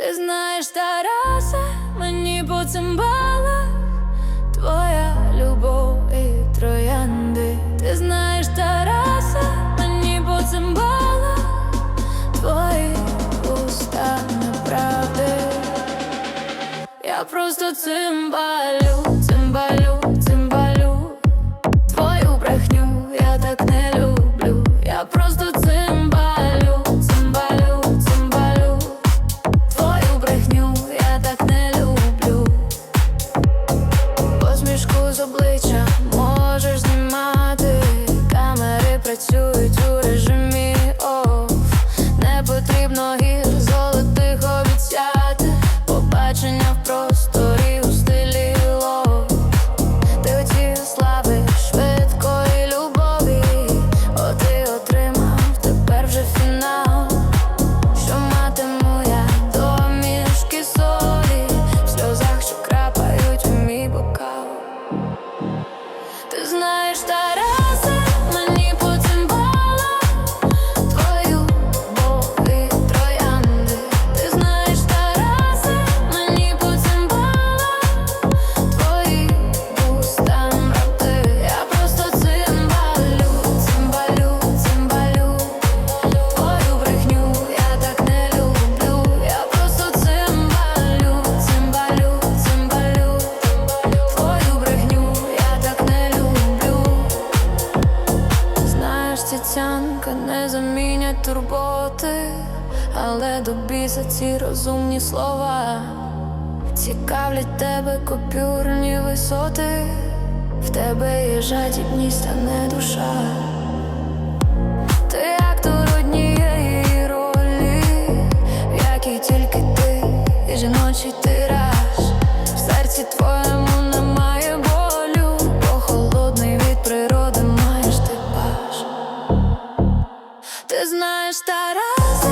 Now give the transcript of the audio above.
Ти знаєш, Тарасе, мені по цимбалах Твоя любов і троянди. Ти знаєш, Тарасе, мені по цимбалах Твої уста неправди. Я просто цимбалю, цимбалю, цимбалю Твою брехню я так не люблю. Я просто обличчя можеш Цяцянка не замінять турботи, але до біса ці розумні слова цікавлять тебе купюрні висоти, в тебе є жадібність, а не душа. Ти Знаєш Тарас.